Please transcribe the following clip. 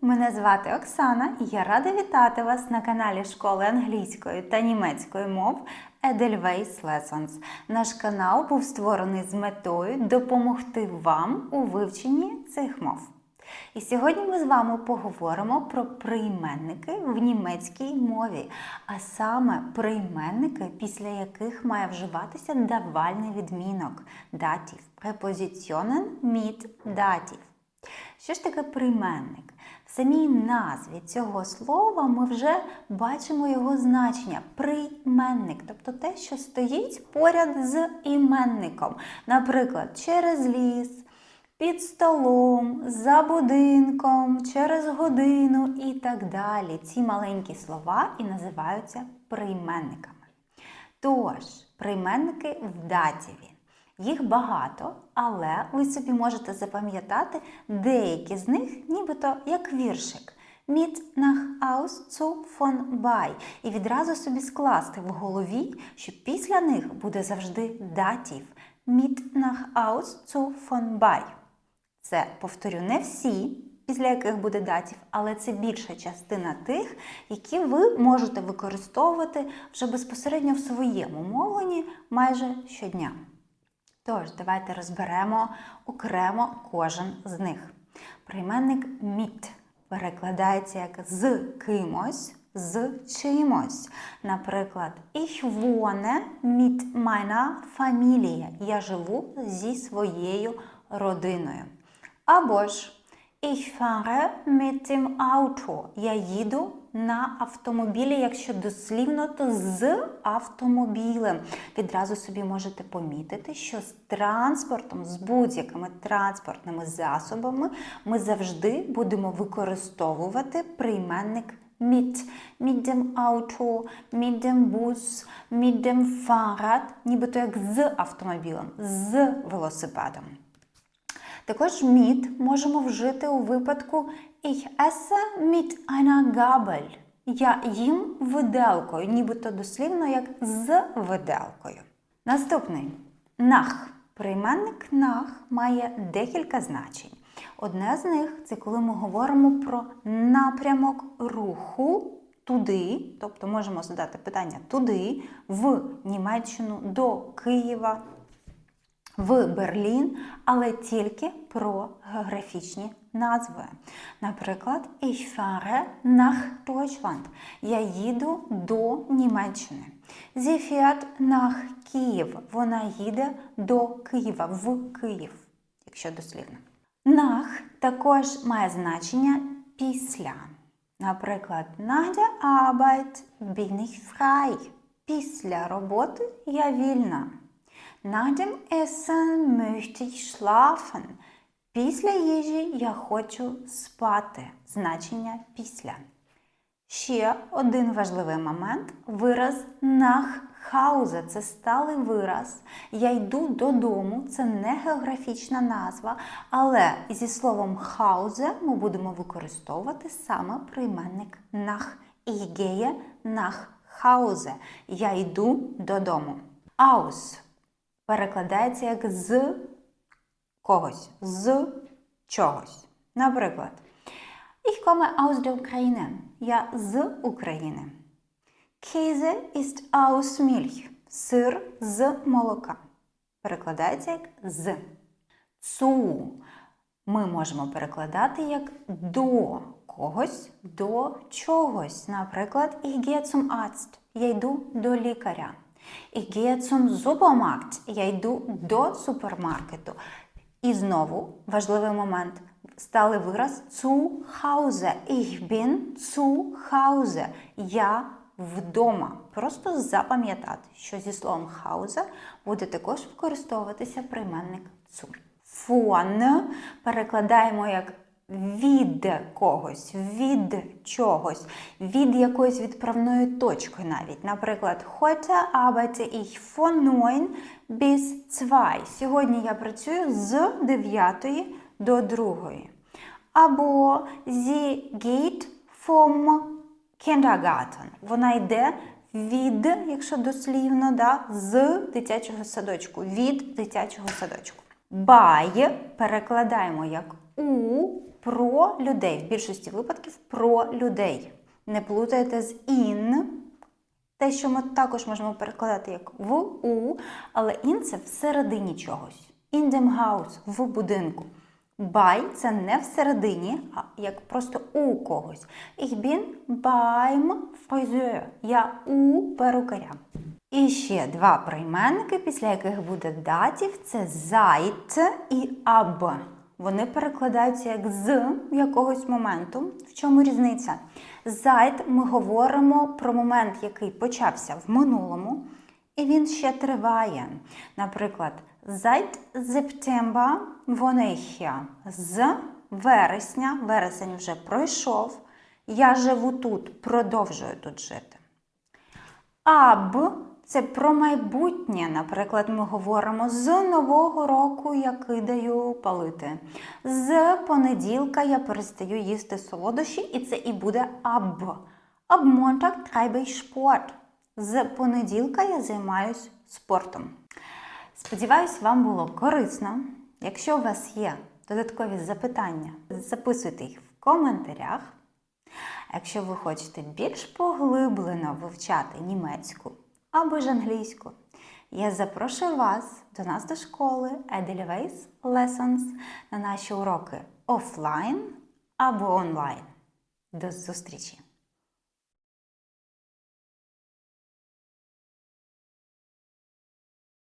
Мене звати Оксана і я рада вітати вас на каналі школи англійської та німецької мов Edelweiss Lessons. Наш канал був створений з метою допомогти вам у вивченні цих мов. І сьогодні ми з вами поговоримо про прийменники в німецькій мові, а саме прийменники, після яких має вживатися давальний відмінок датів, препозиціонен mit датів. Що ж таке прийменник? В самій назві цього слова ми вже бачимо його значення прийменник, тобто те, що стоїть поряд з іменником. Наприклад, через ліс, під столом, за будинком, через годину і так далі. Ці маленькі слова і називаються прийменниками. Тож, прийменники в датіві. Їх багато, але ви собі можете запам'ятати деякі з них, нібито як віршик. Mit nach aus zu von bei. І відразу собі скласти в голові, що після них буде завжди датів. Mit nach aus zu von bei. Це, повторю, не всі, після яких буде датів, але це більша частина тих, які ви можете використовувати вже безпосередньо в своєму мовленні майже щодня. Тож, давайте розберемо окремо кожен з них. Прийменник mit перекладається як з кимось, з чимось. Наприклад, ich wohne mit meiner Familie. Я живу зі своєю родиною. Або ж Ich fahre mit dem Auto. Я їду на автомобілі, якщо дослівно, то з автомобілем. Відразу собі можете помітити, що з транспортом, з будь-якими транспортними засобами ми завжди будемо використовувати прийменник mit. Mit dem Auto, mit dem Bus, mit dem Fahrrad, нібито як з автомобілем, з велосипедом. Також mit можемо вжити у випадку Ich esse mit einer Gabel. Я їм виделкою, нібито дослівно як з виделкою. Наступний nach. Прийменник nach має декілька значень. Одне з них це коли ми говоримо про напрямок руху туди, тобто можемо задати питання туди, в Німеччину, до Києва, в Берлін, але тільки про географічні назви. Наприклад, Ich fahre nach Deutschland. Я їду до Німеччини. Sie fährt nach Kiev. Вона їде до Києва, в Київ, якщо дослівно. Nach також має значення після. Наприклад, nach der Arbeit bin ich frei. Після роботи я вільна. Nach dem Essen möchte ich schlafen. Після їжі я хочу спати. Значення після. Ще один важливий момент вираз nach Hause. Це сталий вираз. Я йду додому, це не географічна назва, але зі словом Hause ми будемо використовувати саме прийменник nach. Ich gehe nach. Я йду додому. Aus перекладається як з когось, з чогось. Наприклад, Ich komme aus der Ukraine. Я з України. Käse ist aus Milch. Сир з молока. Перекладається як з. Цу ми можемо перекладати як до когось, до чогось. Наприклад, ich gehe zum Arzt. Я йду до лікаря. Ich gehe zum Supermarkt. Я йду до супермаркету. І знову важливий момент. Стали вираз zu Hause. Ich bin zu Hause. Я вдома. Просто запам'ятати, що зі словом Hause буде також використовуватися прийменник zu. Von перекладаємо як від когось, від чогось, від якоїсь відправної точки навіть. Наприклад, heute arbeite ich von 9 bis 2. Сьогодні я працюю з 9 до 2. Або sie geht vom Kindergarten. Вона йде від, якщо дослівно, да, з дитячого садочку, від дитячого садочку. By перекладаємо як у про людей. В більшості випадків про людей. Не плутайте з in. Те, що ми також можемо перекладати як в у, але in це всередині чогось. In dem Haus – в будинку. By – це не всередині, а як просто у когось. Ich bin beim Friseur. Я у перукаря. І ще два прийменники, після яких буде датів, це seit і ab. Вони перекладаються як з якогось моменту. В чому різниця? Seit ми говоримо про момент, який почався в минулому, і він ще триває. Наприклад, seit September wohne. З вересня, вересень вже пройшов. Я живу тут, продовжую тут жити. Аб це про майбутнє. Наприклад, ми говоримо з нового року я кидаю палити. З понеділка я перестаю їсти солодощі, і це і буде аб. Ab Montag Sport. З понеділка я займаюсь спортом. Сподіваюсь, вам було корисно. Якщо у вас є додаткові запитання, записуйте їх в коментарях. Якщо ви хочете більш поглиблено вивчати німецьку або ж англійську, я запрошую вас до нас до школи Edelweiss Lessons на наші уроки офлайн або онлайн. До зустрічі!